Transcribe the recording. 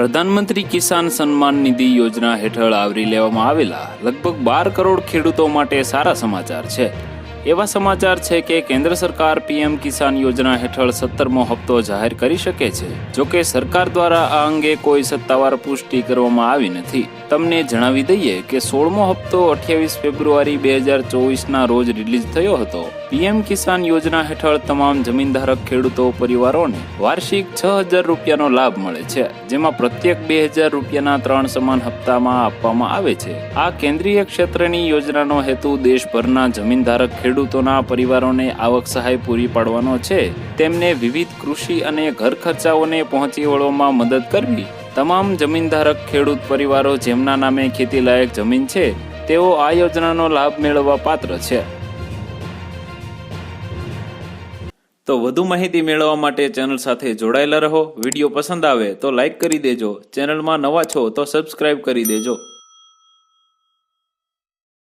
પ્રધાનમંત્રી કિસાન સન્માન નિધિ યોજના હેઠળ આવરી લેવામાં આવેલા લગભગ બાર કરોડ ખેડૂતો માટે સારા સમાચાર છે. એવા સમાચાર છે કે કેન્દ્ર સરકાર પીએમ કિસાન યોજના હેઠળ સત્તરમો હપ્તો જાહેર કરી શકે છે. જોકે સરકાર દ્વારા આ અંગે કોઈ સત્તાવાર પુષ્ટિ કરવામાં આવી નથી. તમને જણાવી દઈએ કે સોળમો હપ્તો અઠ્યાવીસ ફેબ્રુઆરી બે હજાર ચોવીસના રોજ રિલીઝ થયો હતો. પીએમ કિસાન યોજના હેઠળ તમામ જમીનધારક ખેડૂતો, પરિવારોને વાર્ષિક છ હજાર રૂપિયાનો લાભ મળે છે, જેમાં પ્રત્યેક બે હજાર રૂપિયાના ત્રણ સમાન હપ્તામાં આપવામાં આવે છે. આ કેન્દ્રીય ક્ષેત્રની યોજનાનો હેતુ દેશભરના જમીનધારક ખેડૂતોના પરિવારોને આવક સહાય પૂરી પાડવાનો છે. તેમને વિવિધ કૃષિ અને ઘર ખર્ચાઓને પહોંચી વળવામાં મદદ કરવી. તમામ જમીનધારક ખેડૂત પરિવારો જેમના નામે ખેતીલાયક જમીન છે, તેઓ આ યોજનાનો લાભ મેળવવા પાત્ર છે. તો વધુ માહિતી મેળવવા માટે ચેનલ સાથે જોડાયેલા રહો. વીડિયો પસંદ આવે તો લાઈક કરી દેજો. ચેનલમાં નવા છો તો સબસ્ક્રાઇબ કરી દેજો.